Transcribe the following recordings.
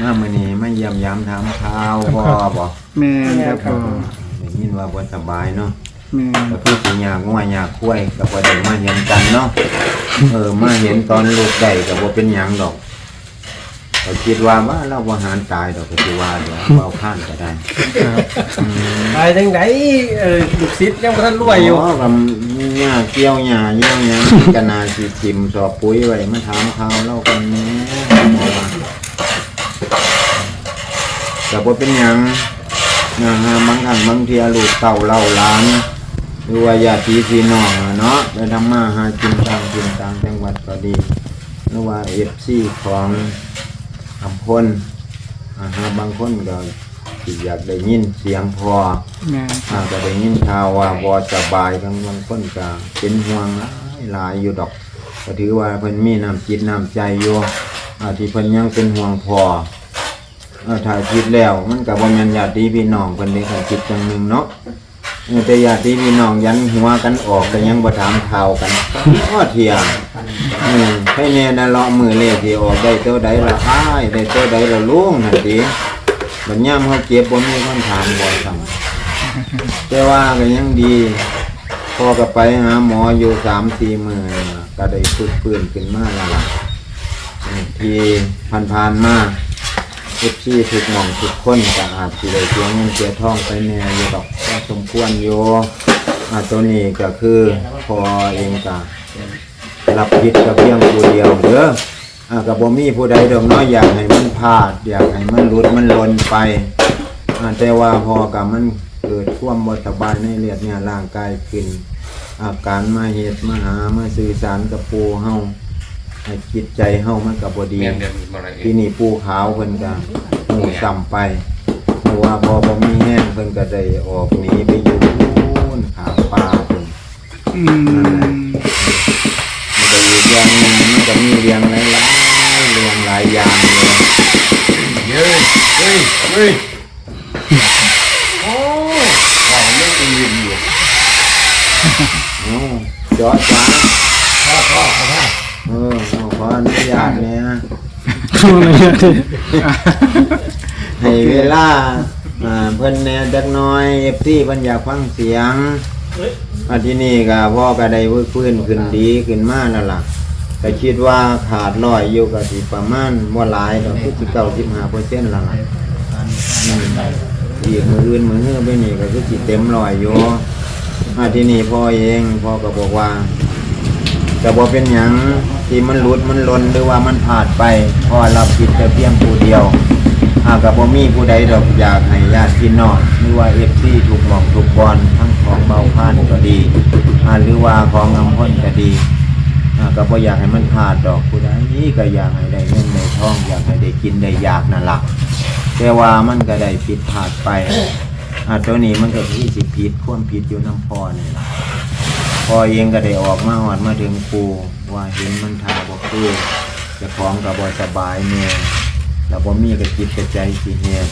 มามื้อนี้มาเยี่ยมยามถามข่าวพ่อบ่แม่นครับพ่อได้ยินว่าบ่สบายเนาะแม่นก็คือสิยากงัวยากคุ้ยก็บ่ได้มาเห็นกันเนาะเออมาเห็นตอนลูกได้ก็บ่เป็นหยังดอกก็คิดว่าว่าเราบ่หารตายดอกก็สิว่าเดี๋ยวเอาข้านก็ได้ไปจังไดเออลูกศิษย์ยังบ่ทันรวยอยู่อ๋อกับหญ้าเกี่ยวหญ้าเยี่ยวหยังก็น่าสิทิมสอบปุ๋ยไว้มาถามข่าวเรากันแหน่ บ่ว่าก็บ่เป็นหยังนะฮะบางครั้งบางเทียลูกเต่าเล่าหลานหรือว่าญาติพี่น้องอะเนาะไปทำมาหากินต่างถิ่นต่างจังหวัดก็ดีหรือว่าเอฟซีของอำพลอาหาบางคนก็สิอยากได้ยินเสียงพอแม่นอาก็ได้ยินข่าวว่าบอสบายทั้งบางคนก็เป็นห่วงหลายหลายอยู่ดอกก็ถือว่าเพิ่นมีน้ำจิตน้ำใจอยู่อาที่เพิ่นยังเป็นห่วงพอ เออถ้ายคิดแล้ว มันก็บ่แม่นญาติพี่น้องเพิ่นได้ถ้ายคิดจังหนึ่งเนาะเออแต่ญาติพี่น้องยันหัวกันออกก็ยังบ่ถามข่าวกันก็เทียงอืมให้แน่นะเลาะมือเลขที่ออกได้เท่าใดละอ้ายได้เท่าใดละลุงนั่นติบัดยามเฮาเก็บบ่มีคนถามบ่ซ้ํแต่ว่าก็ยังดีพอก็ไปหาหมออยู่3-4มื้อนี่ล่ะก็ได้ฟื้นขึ้นมาแล้วล่ะที่ผ่านๆมา ทุกที่ทุกหม่องทุกคนก็อาจสิได้เสียเงินเสียทองไปแน่อยู่ดอกก็สมควรอยู่อ่าตัวนี้ก็คือพอเองก็รับผิดกับเพียงผู้เดียวเด้ออ่าก็บ่มีผู้ใดดอกเน้อยอยากให้มันพลาด อยากให้มันหลุดมันหล่นไปอ่าแต่ว่าพอกับมันเกิดความบ่สบายในเลือดเนี่ยร่างกายขึ้นอาการมาเหตุมาหามาสื่อสารกับปูเฮา ให้จิตใจเฮามันก็บ่ดีเมียนเดือนมาอะไรที่นี่ปูขาวเพิ่นก็หมู่ซ้ำไปเพราะว่าพอบ่มีแห้งเพิ่นก็ได้ออกหนีไปอยู่นู่นขางป่าเพิ่นอืมมันก็อยู่เรื่องหนึงมันก็มีเรื่องหลายๆเรื่องหลายอย่างเลยเฮ้ยเฮ้ยเฮ้ยโอ้เราไม่ตีนอยู่เอ้าเจาะจ้าพ่อพ่อพ่อ เออเอาขออนุญาตเนี่ยช่วงระยะที่ให้เวลาอ่าเพิ่นแหน่จักหน้อย FC เพิ่นอยากฟังเสียงที่นี่ก็พ่อก็ได้ฟื้นขึ้นดีขึ้นมาแล้วล่ะก็คิดว่าขาดร้อยอยู่ก็สิประมาณบ่หลายดอกคือเก้าสิบห้าเปอร์เซ็นต์ละล่ะอืมอีกมืออื่นมือเฮือไปนี่ก็คือสิเต็มร้อยอยู่ที่นี่พ่อเองพ่อก็บอกว่า ก็บ่เป็นหยังที่มันหลุดมันหลนหรือว่ามันพลาดไปพอรับผิดแต่เพียงผู้เดียวหากกับบ่มีผู้ใดดอกอยากให้ญาติพี่น้องหรือว่า FC ถูกหมองถูกบอลทั้งของเบาพานก็ดีอ่าหรือว่าของอำพลก็ดีอ่าก็บ่อยากให้มันพลาดดอกผู้ใดก็อยากให้ได้เงินได้ทองอยากให้ได้กินได้อยากนั่นล่ะแต่ว่ามันก็ได้ผิดพลาดไปอ่าตัวนี้มันก็ที่สิผิดความผิดอยู่น้ำพอนี่ล่ะ อเองก็ได้ออกมาหอดมาถึงปูว่าเห็นมันทาบ่คือเจะของก็บ่สบายแน่แล้วบ่มีก็จิตกระใจสิเฮ็ด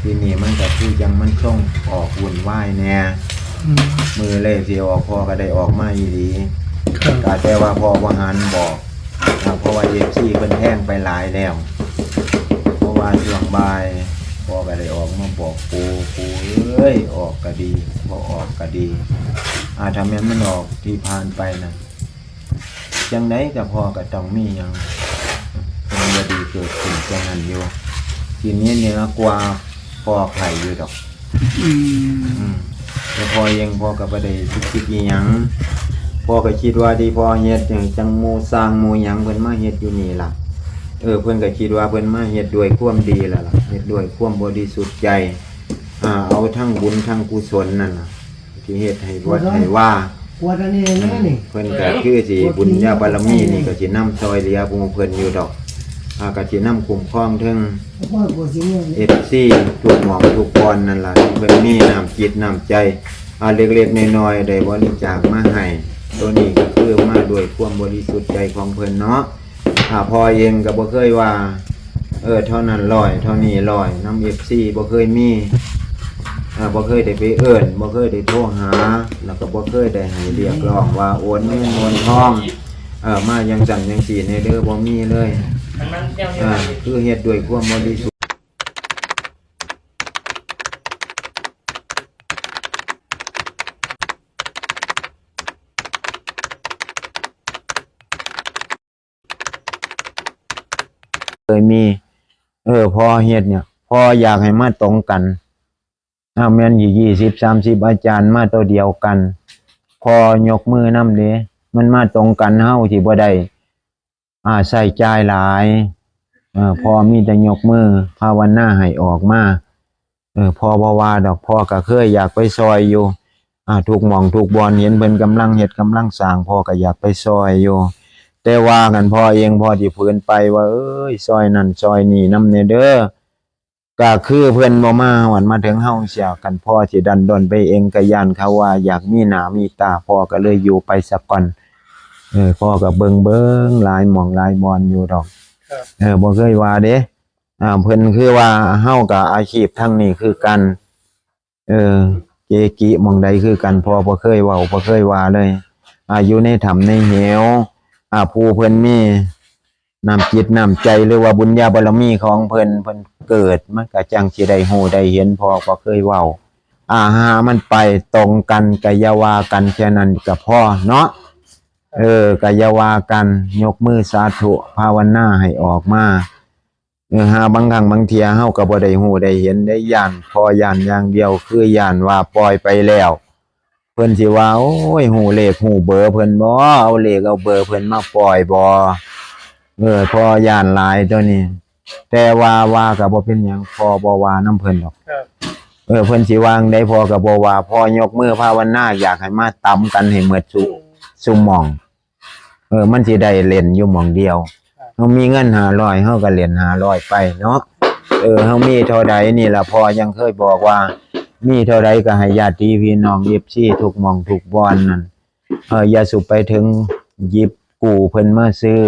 ที่นี่มันก็คือจังมันส่งออกวุ่นวายแน่อืมมือเลยสิออกพอก็ได้ออกมาอีหลีครับกาแต่ว่าพอวหันบอกนะเพราะว่าเอฟซีเป็นแห้งไปหลายแล้วเพราะว่าช่วงบ่าย พอก็ได้ออกมาบอกปูปูเอ้ยออกก็ดีพอออกก็ดี อาทำแม้นมันออกที่ผ่านไปนะจังไดก็พอก็ต้องมีหยังมันจะดีเกิดขึ้นจังนั้นอยู่ทีนี้เหนือกว่าพอไข่อยู่ดอกอืมอืมแต่พอยังพอกับประเดี๋ยวคิดอีหยังพอก็คิดว่าที่พอเฮ็ดอย่างจังหมูสร้างหมูหยังเพิ่นมาเฮ็ดอยู่นี่ล่ะ เออเพิ่นก็คิดว่าเพิ่นมาเฮ็ดด้วยความดีแล้วล่ะเฮ็ดด้วยความบริสุทธิ์ใจอ่าเอาทั้งบุญทั้งกุศลนั่นน่ะ ที่เฮ็ดให้วัดให้ว่าปวดอันนี้นะนี่เพิ่นก็คือสิบุญญาบารมีนี่ก็สินำซอยเหลือผู้เพิ่นอยู่ดอกอ่าก็สินำคุ้มครองถึงพ่อปวดสิเนี่ยเอฟซีทุกหมองทุกบอลนั่นล่ะที่เพิ่นมีน้ำจิตน้ำใจอาเล็กๆน้อยๆได้บริจาคมาให้ตัวนี้ก็คือมาด้วยความบริสุทธิ์ใจของเพิ่นเนาะ ถ้าพอเองก็บ่เคยว่า เออ เท่านั้นร้อย เท่านี้ร้อยน้ำเอฟซีบ่เคยมีอ่าบ่เคยได้ไปเอิ้นบ่เคยได้โทรหา แล้วก็บ่เคยได้ให้เรียกร้องว่าโอนเงินโอนทองเออมายังสั่นยังสีในเด้อบ่มีเลยมันมันเดียวอ่าคือเฮ็ดด้วยความบริสุทธิ์ เคยมี เออ พอเฮ็ดเนี่ย พออยากให้มาตรงกันอ้าแม่นอยู่ยี่สิบสามสิบอาจารย์มาตัวเดียวกัน พอยกมือนำเด้มันมาตรงกันเฮ้าสิบ่ได้อ่าใส่ใจหลายเออพอมีแต่ยกมือภาวนาให้ออกมาเออพอบ่ว่าดอกพ่อก็เคยอยากไปซอยอยู่อ่าทุกมองทุกบอนเห็นเพิ่นกำลังเฮ็ดกำลังสร้างพ่อก็อยากไปซอยอยู่ แต่ว่ากันพ่อเองพ่อที่ฝืนไปว่า เอ้ยซอยนั่นซอยนี่นำเนเด้อก็คือเพิ่นบ่มาหวันมาถึงเฮาเสียกันพ่อสิดันดนไปเองก็ย่านเขาว่า อยากมีหน้ามีตาพ่อก็เลยอยู่ไปสักก่อนเออพ่อก็เบิ่งเบิ่งหลายหม่องหลายบอนอยู่ดอกเออบ่เคยว่าเด้อ่าเพิ่นคือว่าเฮากับอาชีพทั้งนี้คือกัน เออ เกกิหมองใดคือกันพอบ่เคยเว้าบ่เคยว่าเลยอ่าอยู่ในถ้ำในเหว อ่าผู้เพิ่นมีน้ำจิตน้ำใจหรือว่าบุญญาบารมีของเพิ่นเพิ่นเกิดมันก็จังสิได้ฮู้ได้เห็นพอบ่เคยเว้าอาหามันไปตรงกันก็อย่าวากันแค่นั้นก็พอเนาะเออก็อย่าวากันยกมือสาธุภาวนาให้ออกมาเออหาบางครั้งบางเทียเฮาก็บ่ได้ฮู้ได้เห็นได้ย่านพอย่านอย่างเดียวคือย่านว่าปล่อยไปแล้ว เพิ่นสิว่าโอ้ยฮู้เลขฮู้เบอร์เพิ่นบ่เอาเลขเอาเบอร์เพิ่นมาปล่อยบ่เออพอย่านหลายตัวนี้ แต่ว่าว่าก็บ่เป็นหยังพอบ่ว่านํเพิ่นดอกครับ เออเพิ่นสิวางได้พอก็บ่ว่าพอยกมือภาวนาอยากให้มาตำกันให้หมดสุซุมหมอง เออ มันสิได้เล่นอยู่หมองเดียวเฮามีเงินหาร้อยเฮาก็เล่นหาร้อยไปเนาะเออเฮามีเท่าใดนี่ล่ะพอยังเคยบอกว่า มีเท่าใดก็ให้ญาติพี่น้องยิบซี่ทุกมองทุกบอนนั่นเอออย่าสุไปถึงหยิบกู้เพิ่นมาซื้อ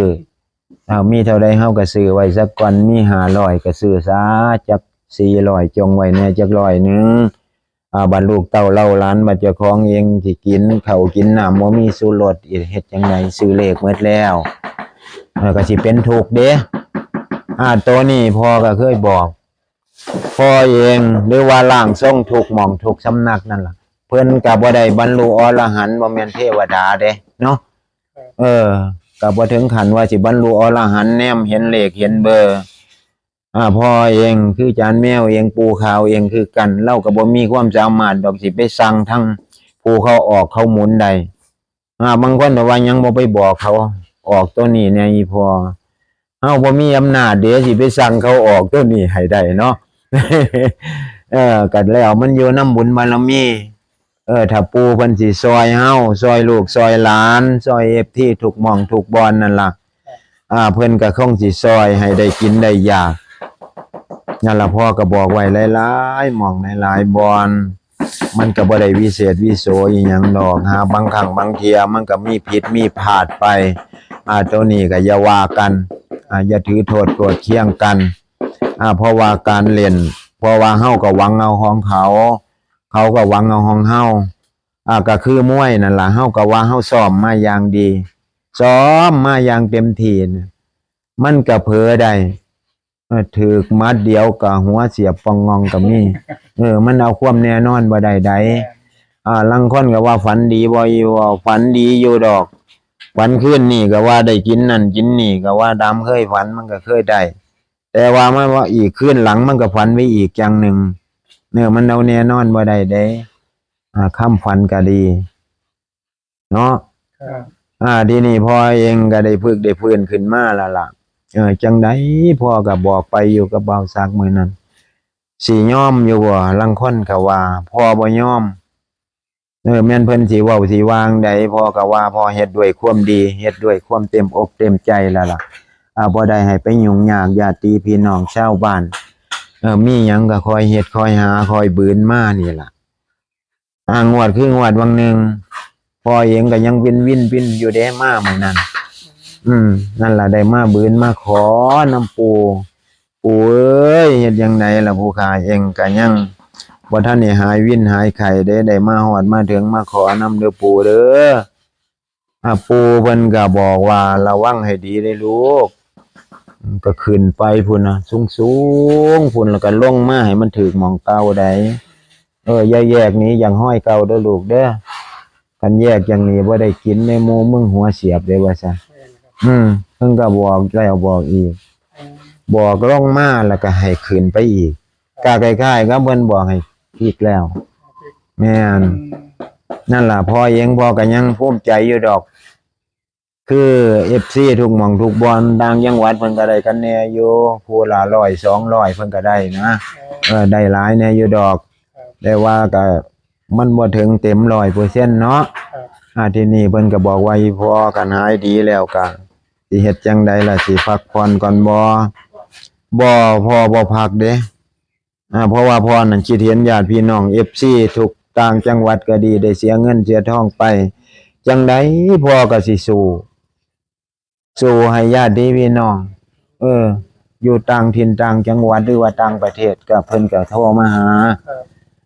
เอามีเท่าใดเฮาก็ซื้อไว้สักก่อนมี500ก็ซื้อซะจัก400จงไว้แน่จักร้อยหนึ่งอ่าบัดลูกเต้าเล่าหล้านบัดเจ้าของเองสิกินเขากินน้ำบ่ามีสูรสอีเฮ็ดจังไดซื้อเลขหมดแล้วเออก็สิเป็นทุกเด้อ่าตัวนี้พอก็เคยบอก พ่อเองหรือว่าล่างทรงทุกข์หม่องทุกข์สำนักนั่นล่ะ เพิ่นก็บ่ได้บรรลุอรหันต์บ่แม่นเทวดาเด้เนาะเออก็บ่ถึงขั้นว่าสิบรรลุอรหันต์แนมเห็นเลขเห็นเบอร์อ่าพ่อเองคือจานแมวเองปูขาวเองคือกันเล่ากับบ่มีความสามารถดอกสิไปสั่งทั้งผู้เขาออกเขาหมุนใดอ่าบางคนแต่ว่ายังบ่ไปบอกเขาออกตัวนี้เนี่ยอีพอเฮาบ่มีอำนาจเดี๋ยวสิไปสั่งเขาออกตัวนี้ให้ได้เนาะ เออกัดแล้วมันอยู่น้ำบุญบารมี เออ ถ้าปูเพิ่นสิซอยเฮาซอยลูกซอยหลาน ซอยเอฟที่ทุกหม่องทุกบอนนั่นล่ะ อ่า เพิ่นก็คงสิซอยให้ได้กินได้อยากนั่นละพ่อก็บอกไว้หลายๆหมองหลายๆบอนมันก็บ่ได้วิเศษวิโสอีหยังดอกหาบางครั้งบางเทียมันก็มีผิดมีพลาดไป อ่าตัวนี้ก็อย่าว่ากัน อ่าอย่าถือโทษโกรธเคียงกัน อ่าเพราะว่าการเล่นเพราะว่าเฮาก็หวังเอาของเขา เขาก็หวังเอาของเฮาอ่าก็คือมวยนั่นล่ะเฮาก็ว่าเฮาซ้อมมาอย่างดีซ้อมมาอย่างเต็มที่น่ะมันก็เผลอได้ถือกมัดเดียวกับหัวเสียบปองงองกับมีเออ มันเอาความแน่นอนบ่ได้ใดอ่าลังคนก็ว่าฝันดีบ่อยู่ว่าฝันดีอยู่ดอก ฝันขึ้นนี่ก็ว่าได้กินนั่นกินนี่ก็ว่าดำเคยฝันมันก็เคยได้ แต่ว่ามันว่าอีกขึ้นหลังมันก็ฝันไว้อีกอย่างหนึ่งเนี่ยมันเอาแน่นอนบ่ได้เด้อ่าคำฝันก็ดี เนาะครับอ่าทีนี้พ่อเองก็ได้พึกได้พื้นขึ้นมาแล้วล่ะเออจังไดพ่อก็บอกไปอยู่กับเบาซักมือนั้นสิยอมอยู่บ่ลังคนก็ว่าพ่อบ่ยอมเออแม่นเพิ่นสิเว้าสิวางใดพ่อก็ว่าพ่อเฮ็ดด้วยความดีเฮ็ดด้วยความเต็มอกเต็มใจแล้วล่ะ อ่าบ่ได้ให้ไปยุ่งยากญาติพี่น้องชาวบ้านเออมีหยังก็คอยเฮ็ดคอยหาคอยบืนมานี่ล่ะอ่างวดคืองวดวังหนึ่งพ่อเองก็ยังวินวินวินอยู่เด้มาเหมือนนั้น อืม นั่นล่ะได้มาบืนมาขอน้ำปูปูเอ้ยเฮ็ดยังไงล่ะผู้ขายเองก็ยังบ่ท่านนี่หายวินหายไข่ได้ได้มาฮอดมาถึงมาขอน้ำเด้อปูเด้ออ่าปูเพิ่นก็บอกว่าระวังให้ดีได้ลูก ก็ขึ้นไปพุ่นนะสูงสูงๆพุ่นแล้วก็ลงมาให้มันถึกหมองเก่าได้เอออย่าแยกนี้อย่างห้อยเก่าเด้อลูกเด้อกันแยกอย่างนี้บ่ได้กินในโมมึงหัวเสียบเลยว่าซะอืมเพิ่งก็บอกแล้วบอกอีก บอกลงมาแล้วก็ให้ขึ้นไปอีกกาใกล้ๆก็เพิ่นบอกให้อีกแล้ว แม่นนั่นล่ะพ่อเองพ่อก็ยังภูมิใจอยู่ดอก คือเอฟซีทุกหม่องทุกบอลดังจังหวัดเพิ่นก็ได้กันแน่อยู่ผู้ละร้อยสองร้อยเพิ่นก็ได้นะเออได้หลายแน่อยู่ดอกแต่ว่าก็มันบ่ถึงเต็มร้อยเปอร์เซ็นต์เนาะอ่าที่นี่เพิ่นก็บอกว่าอีพ่อกันหายดีแล้วก็สิเฮ็ดจังใดล่ะสิพักผ่อนก่อนบ่บ่พ่อบ่พักเด้อ่าเพราะว่าพ่อนั่นคิดเห็นญาติพี่น้อง FC ทุกต่างจังหวัดก็ดีได้เสียเงินเสียทองไป จังไดพ่อก็สิสู้ สู้ให้ญาติพี่น้อง เออ อยู่ต่างถิ่นต่างจังหวัดหรือว่าต่างประเทศก็เพิ่นก็โทรมาหา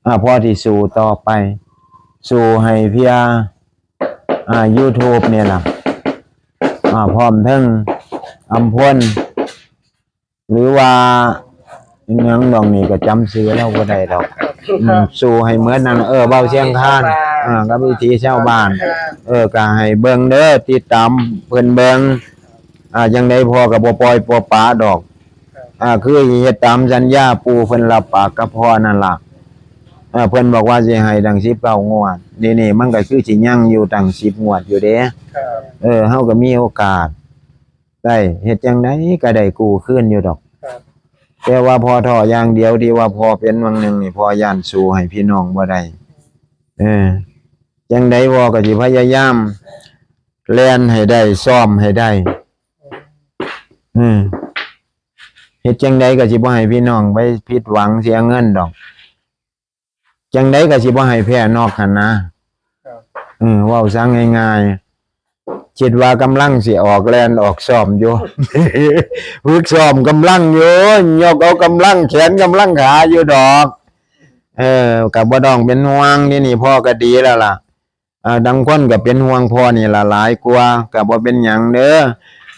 อ่าพ่อที่สู้ต่อไป สู้ให้เพียอ่า YouTube เนี่ยล่ะอ่าพร้อมทั้งอำพลหรือว่าอิหยังดองนี่ก็จำชื่อแล้วบ่ได้ดอกอืมสู้ให้เหมือนนั่นเออเบาเชียงคานอ่ากับวิถีชาวบ้าน เออก็ให้เบิ่งเด้อติดตามเพิ่นเบิ่ง อ่าจังไดพอก็บ่ปล่อยบ่ปาดอก อ่า คือเฮ็ดตามสัญญาปู่เพิ่นรับปากกับพ่อนั่นล่ะอ่าเพิ่นบอกว่าสิให้ดัง19งวดนี่นี่มันก็คือสิยังอยู่ตั้ง10งวดอยู่เด้ครับเออเฮาก็มีโอกาส ได้เฮ็ดจังไดก็ได้กู้คืนอยู่ดอกครับแต่ว่าพอท่ออย่างเดียวที่ว่าพอเป็นวังหนึงนี่พอย่านสู้ให้พี่น้องบ่ได้เออจังไดบ่ก็สิพยายามแล่นให้ได้ ซ่อมให้ได้ อืมเฮ็ดจังไดก็สิบ่ให้พี่น้องไปผิดหวังเสียเงินดอก จังไดก็สิบ่ให้แพ้นอกหันนะครับเออเว้าซะง่ายๆคิดว่ากำลังสิออกแล่นออกซ่อมอยู่ฝึกซ้อมกำลังอยู่ยกเอากำลังแขนกำลังขาอยู่ดอก เออกับบ่ต้องเป็นห่วงนี่นี่พ่อก็ดีแล้วล่ะอ่าดังคนก็เป็นห่วงพ่อนี่ละหลายกว่าก็บ่เป็นหยังเด้อ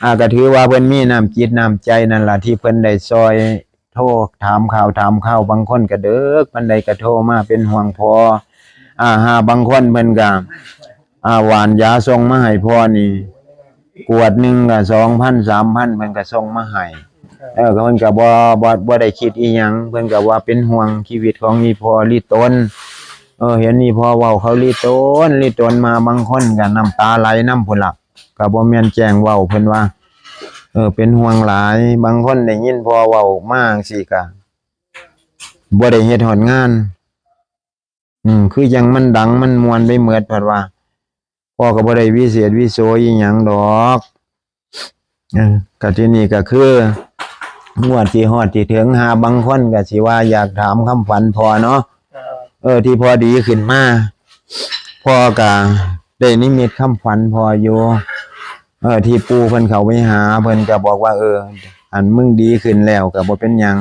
อ่าก็ถือว่าเพิ่นมีน้ำจิตน้ำใจนั่นล่ะที่เพิ่นได้ซอยโทรถามข่าวถามข่าวบางคนก็เด้อปานใดก็โทรมาเป็นห่วงพ่ออ่าหาบางคนเพิ่นก็อ่าหวานยาส่งมาให้พ่อนี่ขวดหนึ่งก็สองพันสามพันเพิ่นก็ส่งมาให้เออก็เพิ่นก็บ่บ่บ่ได้คิดอีหยังเพิ่นก็ว่าเป็นห่วงชีวิตของอีพ่อลีตนเออเห็นอีพ่อเว้าเขาลีตนลีตนมาบางคนก็น้ำตาไหลน้ำพุ่นล่ะ ก็บ่แม่นแจ้งเว้าเพิ่นว่า เออ เป็นห่วงหลาย บางคนได้ยินพอเว้ามาจังซี่ก็บ่ได้เฮ็ดฮอดงาน อืม คือยังมันดังมันมวนไปเหมือดเพิ่นว่าพ่อก็บ่ได้วิเศษวิโสอีหยังดอกเออก็ที่นี่ก็คืองวดที่ฮอดที่ถึงหาบางคนก็สิว่าอยากถามคำฝันพอเนาะเออที่พอดีขึ้นมาพ่อก็ ได้นิมิตคำฝันพออยู่เออ ที่ปูเพิ่นเขาไปหา เพิ่นก็บอกว่า เออ อันมึงดีขึ้นแล้วก็บ่เป็นหยัง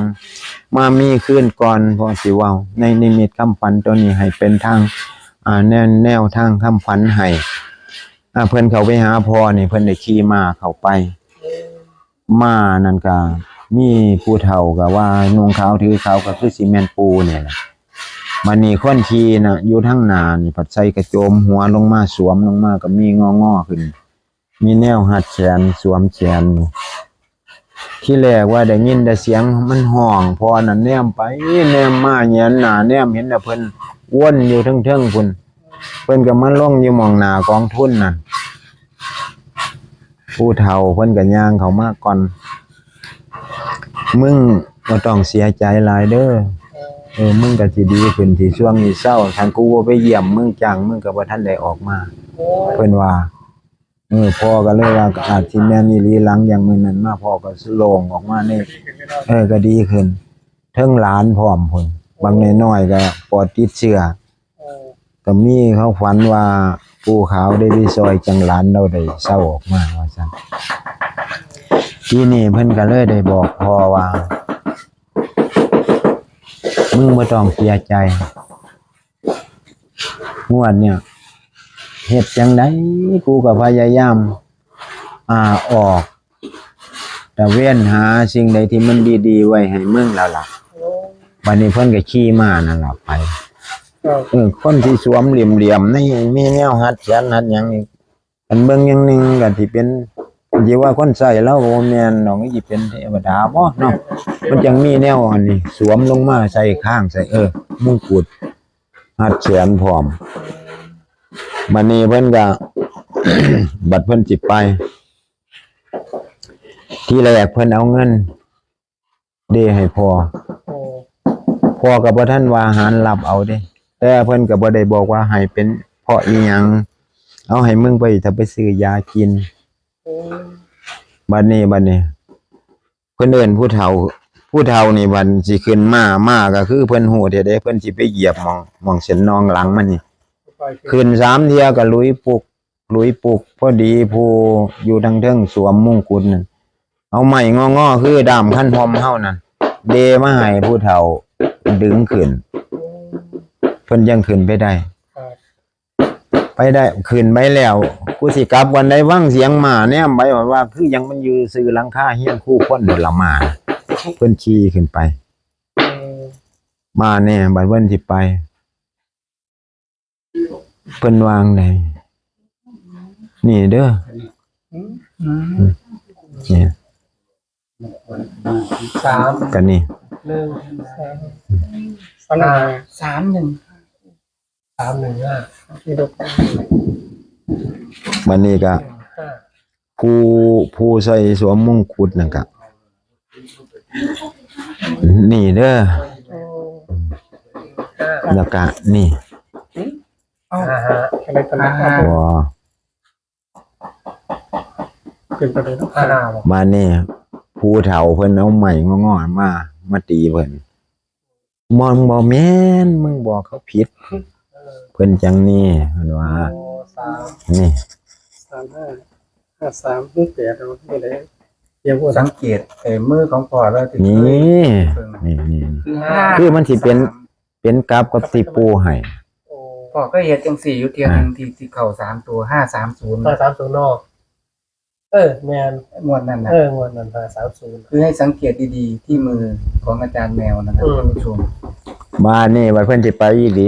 มามีขึ้นก่อนพอสิเว้าในนิมิตคำฝันตัวนี้ให้เป็นทางอ่าแนวแนวทางคำฝันให้อ่าเพิ่นเขาไปหาพอนี่เพิ่นได้ขี่ม้าเข้าไปม้านั่นก็มีผู้เฒ่าก็ว่านุ่งขาวถือขาวก็คือซีเมนปูเนี่ยแหละ มันนี่คนขี่น่ะอยู่ทางหนานี่ผัดใส่กระโจมหัวลงมาสวมลงมาก็มีงอๆขึ้น มีแนวหัดแขนสวมแขนที่แรกว่าได้ยินแต่เสียงมันห้องพอนั่นแนมไปแนมมาแหยนหน้าแนมเห็นแต่เพิ่นวนอยู่เทิงๆพุ่นเพิ่นก็มาลงอยู่มองหน้ากองทุนนั่นผู้เฒ่าเพิ่นก็ย่างเขามากก่อน มึงบ่ต้องเสียใจหลายเด้อ เออมึงก็สิดีขึ้นที่ช่วงนี้เศร้าคันกูบ่ไปเยี่ยมมึงจังมึงก็บ่ทันได้ออกมาโอ้เพิ่นว่าเออพ่อก็เลยว่าก็อาจสิแม่นอีหลีหลังอย่างมื้อนั้นมาพ่อก็โล่งออกมานี่ดีขึ้นไม่ได้เออก็ดีขึ้นเทิงหลานพร้อมพุ่นบางน้อยๆก็ปอดติดเชื้อโอ้ก็มีเขาฝันว่าปูขาวได้วิซอยจังหลานเราได้เศร้าออกมาว่าซั่นทีนี้เพิ่นก็เลยได้บอกพ่อว่า มึงบ่ต้องเสียใจ งวดเนี่ยเฮ็ดจังไดกูก็พยายาม อ่าออกแต่เว้นหาสิ่งใดที่มันดีๆ ไว้ให้มึงแล้วล่ะบัดนี้เพิ่นก็ขี่มานั่นล่ะไปครับเออคนที่สวมเหลี่ยมๆนี่มีแนวหัดแขนหัดหยังนี่อันเบิ่งอย่างหนึงก็ที่เป็น สิว่าคนใส่แล้วก็บ่แม่นดอกนี่สิเป็นเทวดาบ่เนาะมันจังมีแนวอันนี้ สวมลงมาใส่ข้างใส่เออมงกุฎหัดแขนพร้อมบัดนี้เพิ่นก็บัดเพิ่นสิไป ที่แรกเพิ่นเอาเงิน เดให้พอพอกับท่านว่าหารรับเอาเด้ แต่เพิ่นก็บ่ได้บอกว่าให้เป็นเพราะอีหยังเอาให้มึงไปถ้าไปซื้อยากิน บัดนี้บัดนี้ เพิ่นเอิ้นผู้เฒ่า ผู้เฒ่านี่บัดสิขึ้นมามาก็คือเพิ่นฮู้เด้เด้เพิ่นสิไปเหยียบหมองหมองเส้นนองหลังมันนี่ไปคือขึ้นสามเที่ยก็ลุยปุกลุยปุกพอดีผู้อยู่ทางเทิงสวมมงกุฎนั่นเอาไม้งอๆคือดามขั้นพอมเฮานั่นเดมาให้ผู้เฒ่าดึงขึ้นเพิ่นยังขึ้นไปได้ครับ ไปได้ขึ้นไปแล้ว กูสิกลับวันใดว่างเสียงหมาเนี่ยไปว่าว่าคือยังมันอยู่ซื้อหลังคาเฮียนคู่คนเดินละหมาเพิ่นขี่ขึ้นไปเออมาแน่บัดเพิ่นสิไป เพิ่นวางได้นี่เด้ออืมนี่สามกันนี่หนึ่งสองห้าสามหนึ่งสามหนึ่งห้าที่ดกบัดนี้ก็ห้าผู้ผู้ใส่สวมมงกุฎนั่นก็นี่เด้อโอ้ห้าแล้วก็นี่ห้าห้าอะไรกันนะบ่เป็นประเด็นห้าห้าบอกมานี่ผู้เฒ่าเพิ่นเอาใหม่งอๆมา มาตีเพิ่นมองบ่แม่นมึงบอกเขาผิด เพิ่นจังนี่เพิ่นว่าโอ้สามนี่สามห้าห้าสามหนึ่งแปดเราไม่ได้เดี๋ยวพูดสังเกตเอ่อมือของพ่อแล้วที่นี่เคยนี่นี่คือห้าคือมันสิเป็นเป็นกราฟกับที่ปูให้โอ้พ่อก็เห็นจังสี่อยู่เทียงหนึ่งที่ที่เข่าสามตัวห้าสามศูนย์ห้าสามศูนย์นอกเออแมนงวดนั้นนะเอองวดนั้นห้าสามศูนย์คือให้สังเกตดีๆที่มือของอาจารย์แมวนะครับอืมท่านผู้ชมมานี่ว่าเพิ่นสิไปอีหลี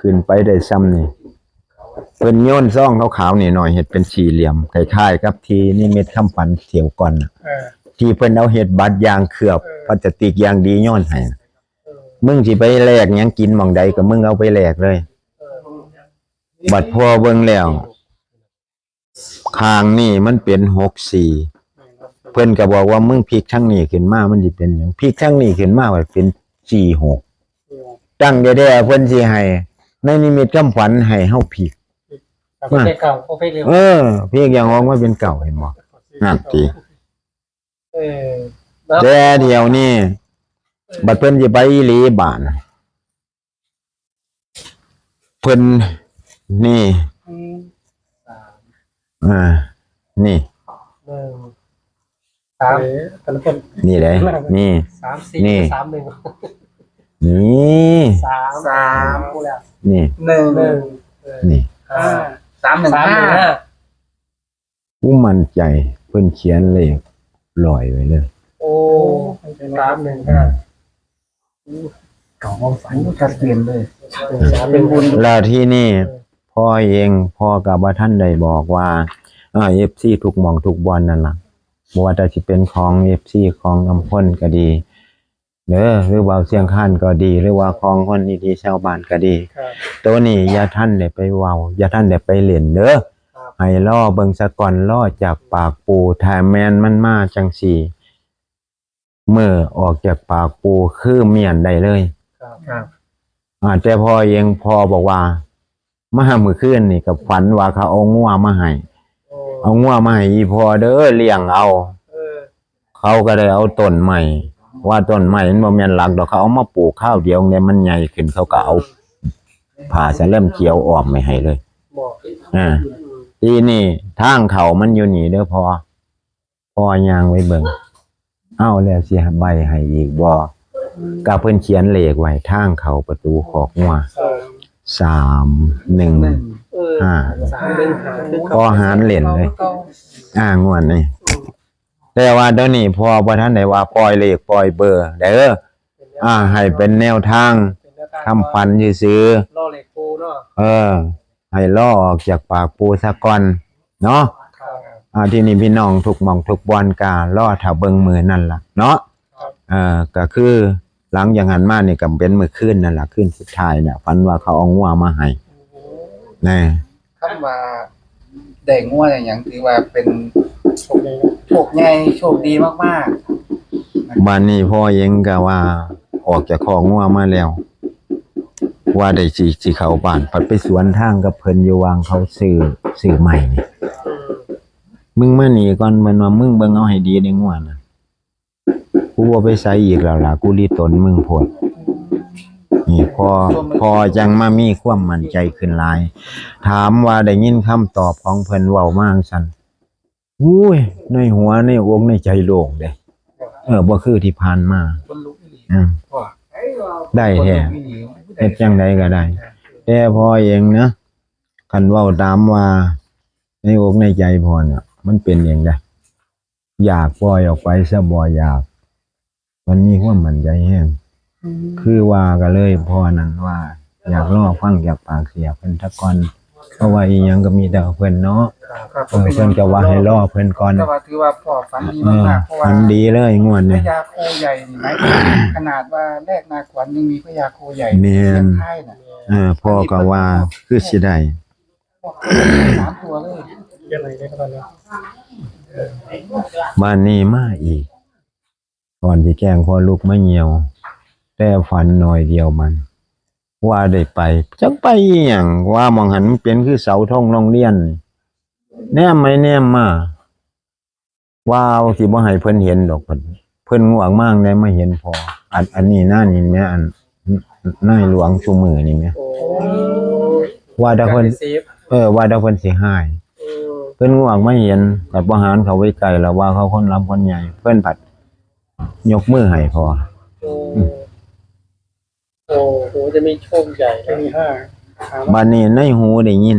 ขึ้นไปได้ซ้ำนี่เพิ่นโยนซ่องขาวๆนี่หน่อยเฮ็ดเป็นสี่เหลี่ยมคล้ายๆกับที่นิมิตคำฝันเถียวก่อนน่ะเออ ที่เพิ่นเอาเฮ็ดบัตรยางเคลือบพลาสติกอย่างดีโย้อนให้น่ะเออมึงสิไปแลกหยังกินหม่องใดก็มึงเอาไปแลกเลยเออบัตรพ่อเบิ่งแล้วข้างนี่มันเป็นหกสี่เพิ่นก็บอกว่ามึงพลิกทั้งนี้ขึ้นมามันสิเป็นหยังพลิกทั้งนี้ขึ้นมาว่าเป็นสี่หก ตั้งแท้ๆเพิ่นสิให้ ในนิมิตคำฝันให้เฮาพลิกแต่ไม่ได้เก่าโอเคเร็วเออพลิกอย่างออกมาเป็นเก่าเห็นบ่นั่นติเออแล้วแต่เดี๋ยวนี้บัดเพิ่นสิไปอีหลีบ้านเพิ่นนี่อืมอ่านี่หนึ่งสามแต่ละคนนี่เลยนี่สามสี่นี่สามหนึ่ง นี่สามสามพูดแล้วนี่หนึ่งหนึ่งเออนี่ห้าสามหนึ่งสามหห้านึ่งห้าผู้มั่นใจเพิ่นเขียนเลขลอยไว้เลย โอ้สามหนึ่งห้าเก่าความฝันชัดเจนเลยสามหนึ่งบุญแล้วที่นี่พ่อเองพ่อกับว่าท่านได้บอกว่าอ่า FC ทุกหมองทุกบอลนั่นล่ะบ่ว่าแต่สิเป็นของ FC ของอำพลก็ดี เด้อหรือว่าเสียงข้านก็ดี หรือว่าของคนดีๆชาวบ้านก็ดี ครับตัวนี้อย่าท่านได้ไปเว้าอย่าท่านได้ไปเล่นเด้อครับให้ล่อเบิ่งซะก่อนล่อจากปากปูถ้าแม่นมันมาจังสี่เมื่อออกจากปากปูคือเมียนได้เลย ครับครับอ่าแต่พอเองพอบอกว่ามาหามือคืนนี่กับฝันว่าเขาเอางัวมาให้โอ้เอางัวมาให้อีพอเด้อเลี้ยงเอา เออเขาก็ได้เอาต้นใหม่ ว่าต้นใหม่มันบ่แม่นหลักดอกเขาเอามาปลูกข้าวเดียวเนี่ยมันใหญ่ขึ้นเขาก็เอาผ่าสะเล่มเขียวออมไม่ให้เลยบอกอ่าทีนี่ทางเขามันอยู่นี่เด้อพอพอย่างไว้เบิ่งเอาแล้วสิใบให้อีกบ่กะเพิ่นเขียนเลขไว้ทางเขาประตูขอกงัวสามสามหนึ่งหนึ่งเออห้าสามหนึ่งห้าคือพอหารเล่นเลย อ่างวดนี่ แต่ว่าเดี๋ยวนี้พอบ่ทันได้ว่าปล่อยเลขปล่อยเบอร์เด้ออ่า ให้เป็นแนวทางเป็นแนวทางคำปันซื่อล่อเหล็กปูเนาะๆเออ ให้ล่อออกจากปากปูซะก่อนเนาะครับอ่าที่นี่พี่น้องทุกหม่องทุกบอนกาล่อถ้าเบิ่งมือนั่นล่ะ เนาะครับเออก็คือหลังอย่างนั้นมานี่ก็เป็นมื้อคืนนั่นล่ะคืนสุดท้ายน่ะฝันว่าเขาเอางัวมาให้แน่คำว่าได้งัวอย่างหยังถือว่าเป็น โชคดีนะโชคใหญ่โชคดีมากบ้านนี้พ่อเองก็ว่า ออกจากคอกงัวมาแล้ว ว่าได้สิสิเข้าบ้านปัดไปสวนทางกับเพิ่นอยู่วางเขาซื้อซื้อใหม่นี่อืมมึงมาหนีก่อนมันว่ามึงเบิ่งเอาให้ดีในงัวน่ะกูบ่ไปใส่อีกแล้วล่ะกูรีตนมึงโพดนี่พอพอจังมามีความมั่นใจขึ้นหลาย ถามว่าได้ยินคำตอบของเพิ่นเว้ามาจังซั่น อุ้ยในหัวในอกในใจโล่งเด้เออบ่คือที่ผ่านมาๆคนลุกอีหลีอืมพ่อได้คนแท้ลุกอีหลีเฮ็ดจังไดก็ได้ แต่พอเองนะคันเว้าตามว่า ในอกในใจพอเนี่ยมันเป็นอย่างไดอยากปล่อยออกไปซะบ่อยาก มันมีความมั่นใจแฮงคือว่าก็เลยพ่อนั้นว่า อยากรอฟังจากปากเสียเพิ่นตะก่อน เพราะว่าอีหยังก็มีแต่เพิ่นเนาะครับเออเพิ่นก็ว่าให้รอเพิ่นก่อนแต่ว่าถือว่าพ่อฝันดีเออมากๆเพราะว่าฝันดีเลยงวดพนี้ญาโคใหญ่นี่หมายถึงขนาดว่าแรกนาขวัญยังมีพญาโคใหญ่แม่นเทียบไทยน่ะเออพ่อก็ว่าคือสิได้พ่อสามตัวเลยเรื่องอะไรได้ครับตอนนี้บ้านนี้มาอีกก่อนที่แกล้งพอลูกไม่เหี่ยว แต่ฝันหน่อยเดียวมัน ว่าได้ไปจักไปอหย่างว่ามองหันมันเป็นคือเสาทองโรงเรียน แนมไม่แนมมาว่าเอาที่บ่ให้เพิ่นเห็นดอกเพิ่นเพิ่นง่วงมากได้มาเห็นพอ อันอันนี้หน้านี่แม่อันนายหลวงชูมือนี่แม่โอ้ว่าถ้าเพิ่นซีฟเออ ว่าถ้าเพิ่นสิหายอืมเพิ่นง่วงไม่เห็นกับบ่หารเขาไว้ไกลแล้วว่าเขาคนรับคนใหญ่ เพิ่นผัด ยกมือให้พอ โอ้โอ้โหจะมีโชคใหญ่เลยมีห้าบัดนี้ในหูได้ยิน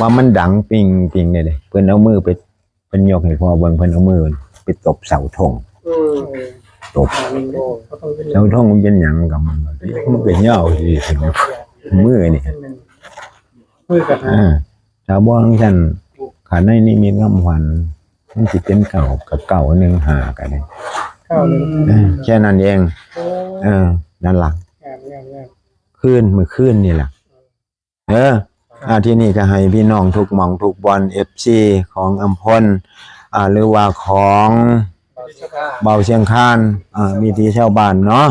ว่ามันดังปิงปิงเลยเด้เพิ่นเอามือไปเพิ่นยกให้พอเบิ่งเพิ่นเอามือไปตบเสาธงอืมตบโอ้ก็ต้องเป็นเสาธงมันเป็นหยังกับมันวะมันเป็นเหย้าสิถึงมือนี่มือกับห้าอ่าชาวบ้านท่านขันในนิมิตคำขวัญมันสิเป็นเก่ากับเก่าหนึ่งหากันเลยเข้าเลยเออแค่นั้นเอง โอ้เออนั่นหลัก คืนมือคืนนี่แหละเอออาที่นี่ก็ให้พี่น้องทุกหม่องทุกบอลเอฟซีของอัมพลอ่าหรือว่าของเบาเชียงคานอ่ามีที่ชาวบ้านเนาะ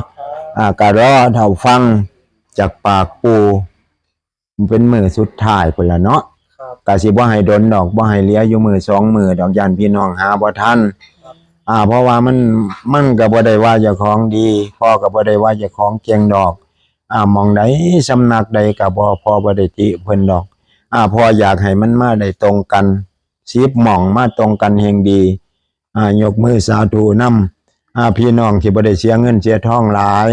อ่าก็รอเท่าฟังจากปากปูมันเป็นมือสุดท้ายพุ่นละเนาะครับกะสิบ่ให้ดนดอกบ่ให้เลี้ยอยู่มือสองมือดอกยานพี่น้องหาบ่ทันอ่า เพราะว่ามันมันก็บ่ได้ว่าเจ้าของดีพ่อก็บ่ได้ว่าเจ้าของเก่งดอก อ่ามองใดสำนักใดก็บ่พอบ่ได้ติเพิ่นดอก อ่าพออยากให้มันมาได้ตรงกันสิบหม่องมาตรงกันแห่งดี อ่ายกมือสาธุนํอ่าพี่น้องที่บ่ได้เสียเงินเสียทองหลาย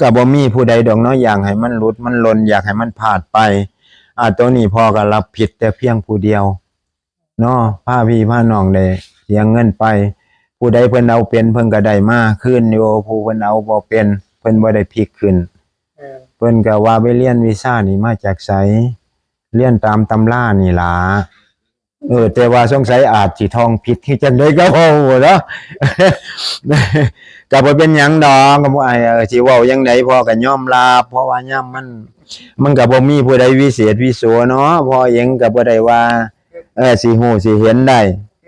ก็บ่มีผู้ใดดอกเนาะอยากให้มันหลุดมันลนอยากให้มันพลาดไปอ่าตัวนี้พ่อก็รับผิดแต่เพียงผู้เดียวเนาะพาพี่พาน้องได้เสียเงินไป ผู้ใดเพิ่นเอาเป็นเพิ่นก็ได้มาคืนอยู่ผู้เพิ่นเอาบ่เป็น เพิ่นบ่ได้พลิกขึ้น เออเพิ่นก็ว่าไปเรียนวีซ่านี่มาจากไสเรียนตามตำรานี่ล่ะเออ แต่ว่าสงสัยอาจสิท่องผิดที่จังไดก็บ่ฮู้เนาะ ก็บ่เป็นหยังดอกก็บ่ไอ้เออสิเว้าจังไดพ่อก็ยอมรับเพราะว่ายามมัน มันก็บ่มีผู้ใดวิเศษวิโสเนาะพ่อเองก็บ่ได้ว่า เออสิฮู้สิเห็นได้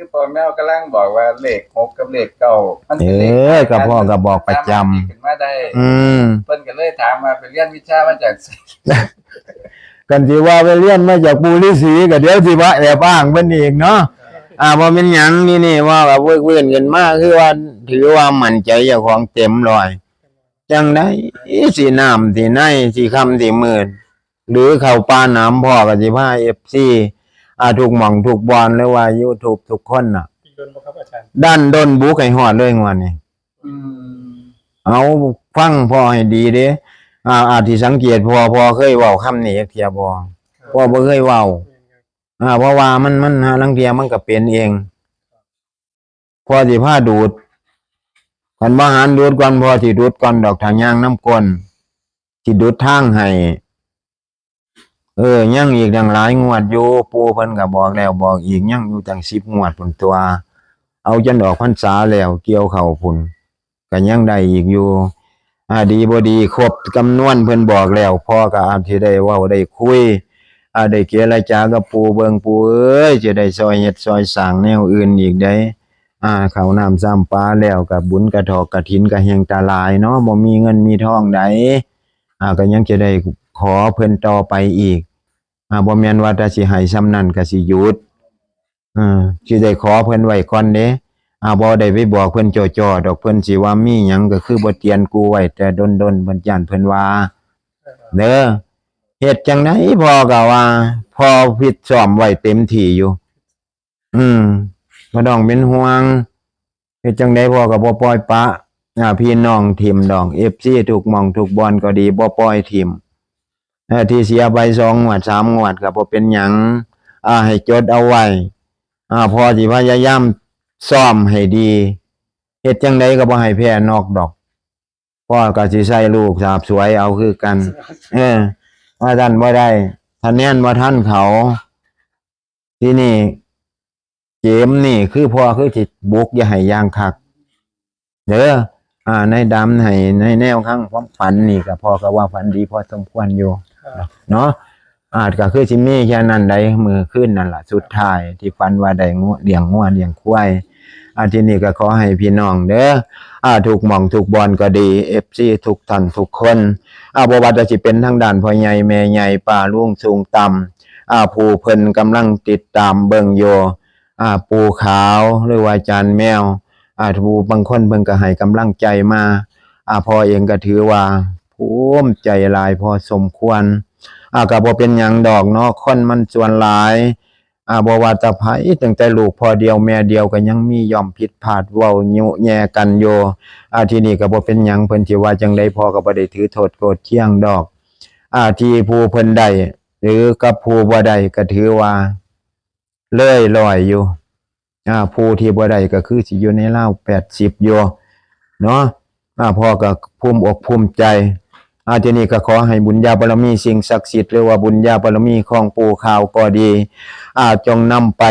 คือพ่อแม่กำลังบอกว่าเลขหกกับเลขเก้ามันเอเป็นเลขอก็พ่อก็บอกประจำ สามารถที่ขึ้นมาได้อืมเพิ่นก็เลยถามว่าไปเรียนวิชามาจากไสกันสิว่าไปเรียนมาจากปู่ฤาษีก็เดี๋ยวสิว่าแอบอ้างเพิ่นอีกเนาะอ่าบ่เป็นหยังนี่นี่ว่าแบบเวิ้นๆกันมาคือว่าถือว่ามั่นใจเจ้าของเต็มร้อยจังได๋สิน้ำสิในสิค่ำสิมืดหรือเข้าป่าน้ำพ่อก็สิพา FC อ่าทุกหม่องทุกบอนหรือว่า YouTube ทุกคนน่ะอีกโดนบ่ครับอาจารย์ ด้านด้นบุกให้ฮอดเลยงวดนี้ อืมเอาฟังพ่อให้ดีเด้อ่าอาจที่สังเกตพ่อพ่อเคยเว้าคำนี้จักเที่ยบ่พ่อบ่เคยเว้า อ่าเพราะว่ามันมันหาลังเทียมันก็เป็นเอง พอสิพาดูดคันบ่หันดูดก่อนพอสิดูดก่อนดอกทางย่างน้ำก้นสิดูดทางให้ เออ ยังอีกดังหลายงวดอยู่ปูเพิ่นก็บอกแล้วบอกอีกยังอยู่จังสิบงวดพุ่นตัว เอาจนออกพรรษาแล้วเกี่ยวเข้าพุ่นก็ยังได้อีกอยู่อ่าดีบ่ดีครบจำนวนเพิ่นบอกแล้วพ่อก็อาจสิได้เว้าได้คุยอ่าได้เจรจากับปูเบิงปูเอ้ยจะได้ซอยเฮ็ดซอยสร้างแนวอื่นอีกได้อ่าข้าน้ำซ้ำปลาแล้วกับบุญกระถอกกระถินกระเฮงตาลายเนาะบ่มีเงินมีทองใดอ่าก็ยังจะได้ ขอเพิ่นต่อไปอีกอ่าบ่แม่นว่าถ้าสิให้ซ้ำนั้นก็สิหยุดอ่าสิได้ขอเพิ่นไว้ก่อนเด้อ่าบ่ได้ไปบอกเพิ่นจ่อๆดอกเพิ่นสิว่ามีหยังก็คือบ่เตียนกูไว้แต่ดนๆเพิ่นย่านเพิ่นว่าเด้อเฮ็ดจังไดพ่อก็ว่าพ่อฟิตซ้อมไว้เต็มที่อยู่ อืมบ่ต้องเป็นห่วงเฮ็ดจังไดพ่อก็บ่ปล่อยปะอ่าพี่น้องทีมดอง FC ทุกหม่องทุกบอลก็ดีบ่ปล่อยทีม ที่เสียไป2งวด3งวดก็บ่เป็นหยังอ่าให้จดเอาไว้อ่าพ่อสิพยายามซ้อมให้ดีเฮ็ดจังไดก็บ่ให้แพ้นอกดอกพ่อก็สิใส่ลูกสาบสวยเอาคือกัน เออว่าท่านบ่ได้ท่านแน่นว่าท่านเขา ที่นี่เกมนี่คือพ่อคือจิบุกอย่าให้ย่างคักเด้ออ่าในดำให้ในแนวข้างความฝันนี่ก็พ่อก็ว่าฝันดีพอสมควรอยู่ เนาะอาจก็คือสิมีแค่นั้นได้มือขึ้นนั่นแหละสุดท้าย ที่ฝันว่าได้งูเลี้ยงงวเลี้ยงควายอาทีนี้ก็ขอให้พี่น้องเด้ออาถูกหม่องถูกบอลก็ดี FC ทุกท่านทุกคนอาบว่าจะสิเป็นทางด้านพ่อใหญ่แม่ใหญ่ป้าลุงสูงต่ำอาผู้เพิ่นกำลังติดตามเบิงอยู่อ่าปูขาวหรือว่าจารย์แมวอาผู้บางคนเพิ่นก็ให้กำลังใจมาอาพอเองก็ถือว่า ภูมิใจหลายพอสมควรอ่าก็บ่เป็นหยังดอกเนาะคนมันส่วนหลายอ่าบ่ว่าจะไผตั้งแต่ลูกพอเดียวแม่เดียวก็ยังมียอมผิดพลาดเว้ายุแย่กันอยู่อ่าที่นี่ก็บ่เป็นหยังเพิ่นสิว่าจังไดพ่อก็บ่ได้ถือโทษโกรธเคียงดอกอ่าทีผู้เพิ่นได้หรือกับผู้บ่ได้ก็ถือว่าเลื่อยลอยอยู่อ่าผู้ที่บ่ได้ก็คือสิอยู่ในราว80อยู่เนาะอ่าพอก็ภูมิอกภูมิใจ อาทีนี้ก็ขอให้บุญญาบารมีสิ่งศักดิ์สิทธิ์หรือว่าบุญญาบารมีของปู่ข่าวก็ดี อาจงนำไป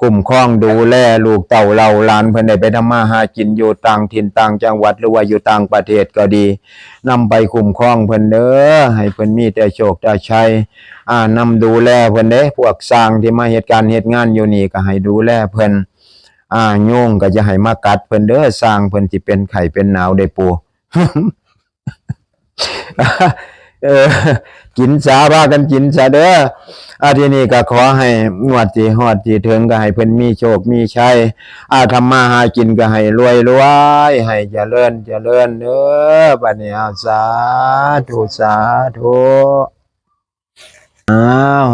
คุ้มครองดูแลลูกเต่าเราหลานเพิ่อนได้ไปทำมาหากินอยู่ต่างถิ่นต่างจังหวัดหรือว่าอยู่ต่างประเทศก็ดีนำไปคุ้มครองเพิ่อนเด้อให้เพิ่อนมีแต่โชคแต่ชัยอ่านำดูแลเพิ่อนเด้พวกสร้างที่มาเหตุการณ์เหตุงานอยู่นี่ก็ให้ดูแลเพิ่อนอ่าโยงก็จะให้มากัดเพิ่อนเด้อสร้างเพิ่อนสิเป็นไข้เป็นหนาวได้ปู เออ กินสาบากันกินซาเด้ออาทีนี้ก็ขอให้งวดที่หอดที่ถึงก็ให้เพิ่นมีโชค มีชัยอาทำมาหากินก็ให้รวยรวยให้เจริญเจริญเด้อบัดนี้เอาสาธุสาธุอ้าว